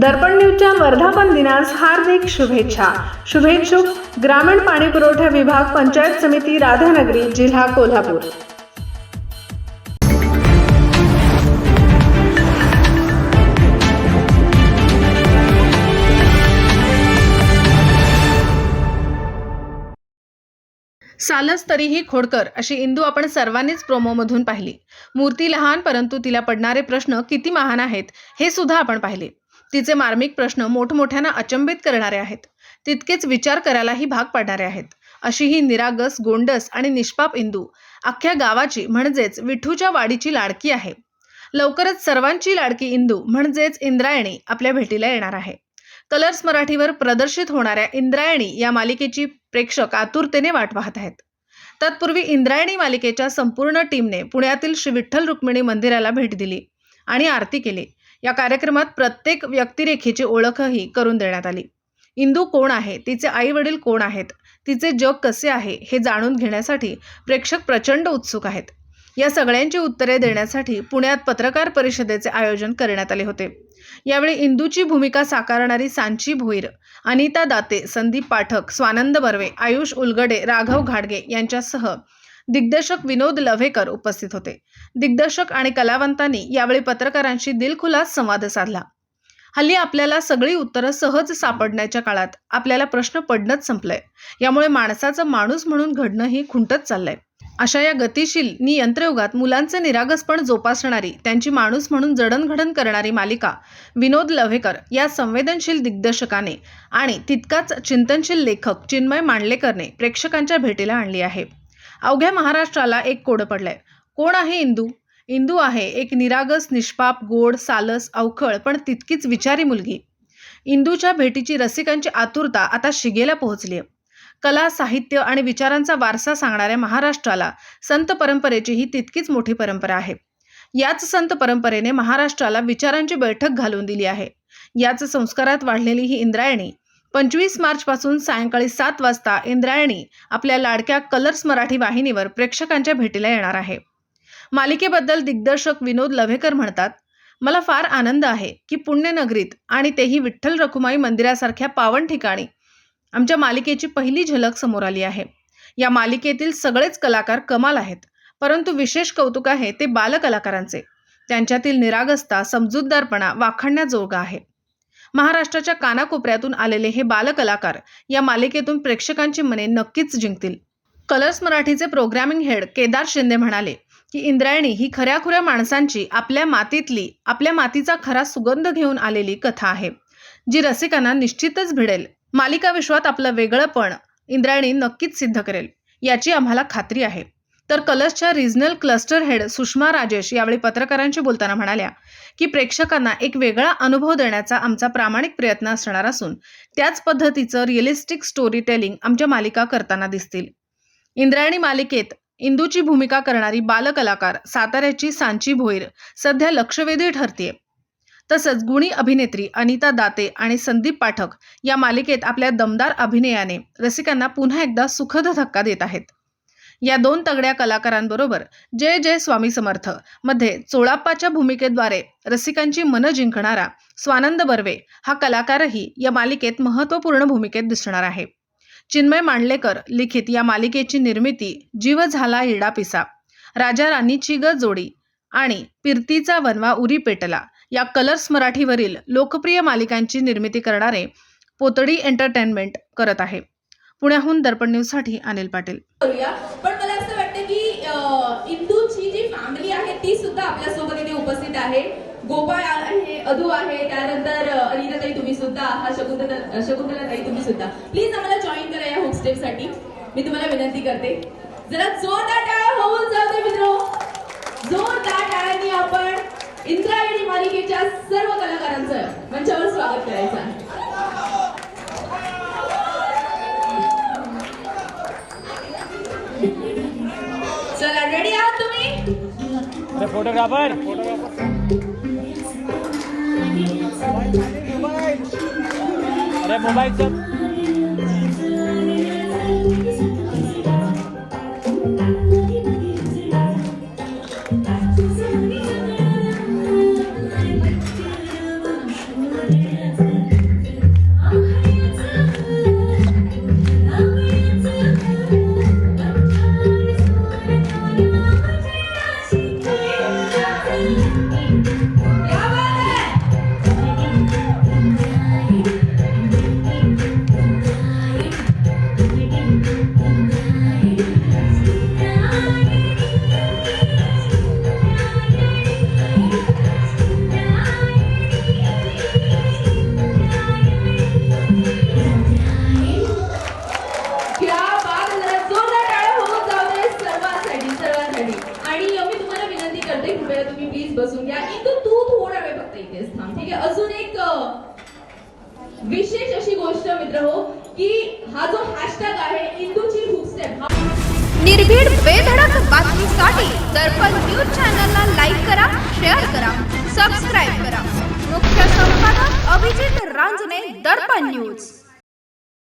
दर्पण न्यूजच्या वर्धापन दिनास हार्दिक शुभेच्छा. शुभेच्छुक ग्रामीण पाणी पुरवठा विभाग पंचायत समिती राधानगरी जिल्हा कोल्हापूर. सालच तरीही खोडकर अशी इंदू आपण सर्वांनीच प्रोमोमधून पाहिली. मूर्ती लहान परंतु तिला पडणारे प्रश्न किती महान आहेत हे सुद्धा आपण पाहिले. तिचे मार्मिक प्रश्न मोठमोठ्यानं अचंबित करणारे आहेत. तितकेच विचार करायलाही भाग पाडणारे आहेत. अशी ही निरागस गोंडस आणि निष्पाप इंदू अख्ख्या गावाची म्हणजेच विठूच्या वाडीची लाडकी आहे. लवकरच सर्वांची लाडकी इंदू म्हणजेच इंद्रायणी आपल्या भेटीला येणार आहे. कलर्स मराठीवर प्रदर्शित होणाऱ्या इंद्रायणी या मालिकेची प्रेक्षक आतुरतेने वाट पाहत आहेत. तत्पूर्वी इंद्रायणी मालिकेच्या संपूर्ण टीमने पुण्यातील श्री विठ्ठल रुक्मिणी मंदिराला भेट दिली आणि आरती केली. या कार्यक्रमात प्रत्येक व्यक्तिरेखेची ओळखही करून देण्यात आली. इंदू कोण आहे? तिचे आई वडील कोण आहेत? तिचे जग कसे आहे? हे जाणून घेण्यासाठी प्रेक्षक प्रचंड उत्सुक आहेत. या सगळ्यांची उत्तरे देण्यासाठी पुण्यात पत्रकार परिषदेचे आयोजन करण्यात आले होते. यावेळी इंदूची भूमिका साकारणारी सांची भोईर अनिता दाते संदीप पाठक स्वानंद बर्वे आयुष उलगडे राघव घाडगे यांच्यासह दिग्दर्शक विनोद लव्हेकर उपस्थित होते. दिग्दर्शक आणि कलावंतांनी यावेळी पत्रकारांशी दिलखुलास संवाद साधला. हल्ली आपल्याला सगळी उत्तरं सहज सापडण्याच्या काळात आपल्याला प्रश्न पडणंच संपलंय. यामुळे माणसाचं माणूस म्हणून घडणंही खुंटत चाललंय. अशा या गतिशील नियंत्रयुगात मुलांचं निरागसपण जोपासणारी त्यांची माणूस म्हणून जडणघडण करणारी मालिका विनोद लव्हेकर या संवेदनशील दिग्दर्शकाने आणि तितकाच चिंतनशील लेखक चिन्मय मांडलेकरने प्रेक्षकांच्या भेटीला आणली आहे. अवघ्या महाराष्ट्राला एक कोडं पडलंय. कोण आहे इंदू? इंदू आहे एक निरागस निष्पाप गोड सालस अवखळ पण तितकीच विचारी मुलगी. इंदूच्या भेटीची रसिकांची आतुरता आता शिगेला पोहोचली आहे कला साहित्य आणि विचारांचा वारसा सांगणाऱ्या महाराष्ट्राला संत परंपरेची ही तितकीच मोठी परंपरा आहे. याच संत परंपरेने महाराष्ट्राला विचारांची बैठक घालून दिली आहे. याच संस्कारात वाढलेली ही इंद्रायणी पंचवीस मार्चपासून सायंकाळी सात वाजता इंद्रायणी आपल्या लाडक्या कलर्स मराठी वाहिनीवर प्रेक्षकांच्या भेटीला येणार आहे. मालिकेबद्दल दिग्दर्शक विनोद लव्हेकर म्हणतात मला फार आनंद आहे की पुण्यनगरीत आणि तेही विठ्ठल रखुमाई मंदिरासारख्या पावन ठिकाणी आमच्या मालिकेची पहिली झलक समोर आली आहे. या मालिकेतील सगळेच कलाकार कमाल आहेत परंतु विशेष कौतुक आहे ते बालकलाकारांचे. त्यांच्यातील निरागसता समजूतदारपणा वाखाणण्याजोगा आहे. महाराष्ट्राच्या कानाकोपऱ्यातून आलेले हे बालकलाकार या मालिकेतून प्रेक्षकांची मने नक्कीच जिंकतील. कलर्स मराठीचे प्रोग्रॅमिंग हेड केदार शिंदे म्हणाले की इंद्रायणी ही खऱ्याखुऱ्या माणसांची आपल्या मातीतली आपल्या मातीचा खरा सुगंध घेऊन आलेली कथा आहे जी रसिकांना निश्चितच भिडेल. मालिका विश्वात आपलं वेगळंपण इंद्रायणी नक्कीच सिद्ध करेल याची आम्हाला खात्री आहे. तर कलर्सच्या regional cluster head Sushma Rajesh यावेळी पत्रकारांशी बोलताना म्हणाल्या की प्रेक्षकांना एक वेगळा अनुभव देण्याचा आमचा प्रामाणिक प्रयत्न असणार असून त्याच पद्धतीचं रिअलिस्टिक स्टोरी टेलिंग आमच्या मालिका करताना दिसतील. इंद्रायणी मालिकेत इंदूची भूमिका करणारी बालकलाकार साताऱ्याची सांची भोईर सध्या लक्षवेधी ठरतीये. तसंच गुणी अभिनेत्री अनिता दाते आणि संदीप पाठक या मालिकेत आपल्या दमदार अभिनयाने रसिकांना पुन्हा एकदा सुखद धक्का देत आहेत. या दोन तगड्या कलाकारांबरोबर जय जय स्वामी समर्थमध्ये चोळाप्पाच्या भूमिकेद्वारे रसिकांची मनं जिंकणारा स्वानंद बर्वे हा कलाकारही या मालिकेत महत्त्वपूर्ण भूमिकेत दिसणार आहे. चिन्मय मांडलेकर लिखित या मालिकेची निर्मिती जीव झाला इडा पिसा राजा राणीची ग जोडी आणि पिरतीचा वनवा उरी पेटला या कलर्स मराठीवरील लोकप्रिय मालिकांची निर्मिती करणारे पोतडी एंटरटेनमेंट करत आहे. पुण्याहून दर्पण न्यूजसाठी अनिल पाटील. पण मला असं वाटतं की इंदूची जी फॅमिली आहे ती सुद्धा आपल्यासोबत इथे उपस्थित आहे. गोपाळ आहे अधू आहे त्यानंतर अनिता अनिताताई तुम्ही सुद्धा हा शकुंतला शकुंतला ताई तुम्ही सुद्धा. प्लीज आम्हाला जॉईन करा या होमस्टेपसाठी मी तुम्हाला विनंती करते. जरा जोरदार टाळ्या होऊन जाऊ दे मित्र. जोरदार टाळ्यांनी आपण इंद्रायणी मालिकेच्या सर्व कलाकारांचं मंचावर स्वागत करायचं आहे. फोटोग्राफर. अरे मोबाईल सब कृपया तुम्ही बसून घ्या. तू थोडा वेळ फक्त थांब ठीक आहे? अजून एक विशेष अशी गोष्ट मित्र हो हा जो हॅशटॅग आहे इंदूची हुकस्टेप हा निर्भीड बेधडक बातमीसाठी दर्पण न्यूज चॅनलला लाईक करा शेअर करा सबस्क्राईब करा. मुख्य संपादक अभिजित रांजणे दर्पण न्यूज